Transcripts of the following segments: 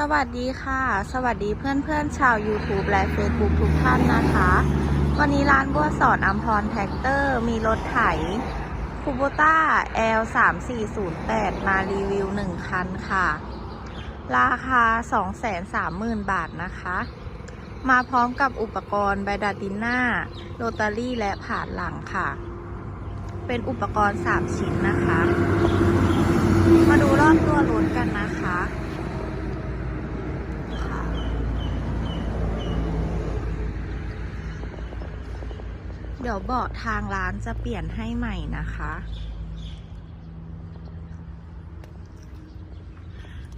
สวัสดีค่ะ สวัสดีเพื่อนๆชาว YouTube และ Facebook ทุกท่านนะคะ วันนี้ร้านบัวสอนอัมพรแท็กเตอร์ มีรถไถคูโบต้า L 3 4 0 8มารีวิว 1 คันค่ะ ราคา 230,000 บาทนะคะ มาพร้อมกับอุปกรณ์ไบดาติน่าโรตารี่และผ่านหลังค่ะ เป็นอุปกรณ์ 3 ชิ้นนะคะ มาดูรอบตัวรถกันนะคะค่ะ เดี๋ยวเบาะทางร้านจะเปลี่ยนให้ใหม่นะคะ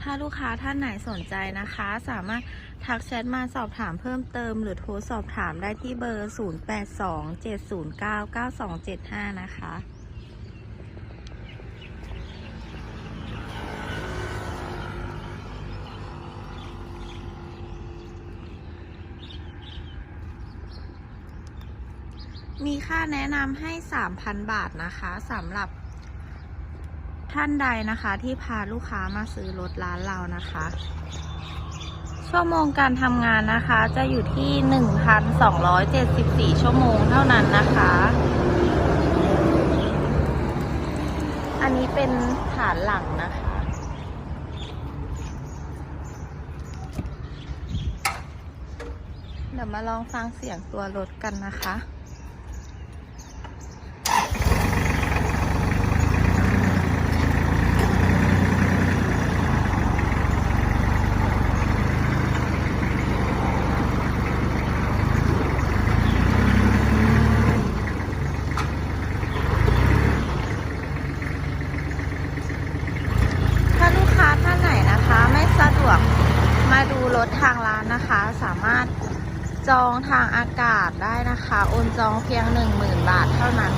ถ้าลูกค้าท่านไหนสนใจนะคะ สามารถทักแชทมาสอบถามเพิ่มเติม หรือโทรสอบถามได้ที่เบอร์ 0827099275 นะคะ มีค่าแนะนำให้3,000บาทนะคะสำหรับท่านใดนะคะที่พาลูกค้ามาซื้อรถร้านเรานะคะ ชั่วโมงการทำงานนะคะจะอยู่ที่1,274ชั่วโมงเท่านั้นนะคะ อันนี้เป็นฐานหลังนะคะ เดี๋ยวมาลองฟังเสียงตัวรถกันนะคะ ถ้าลูกค้าท่านไหนนะคะ ไม่สะด วกมาดูรถทางร้านนะคะ สามารถจองทางอากาศได้นะคะ โอนจองเพียง 10,000 บาทเท่านั้น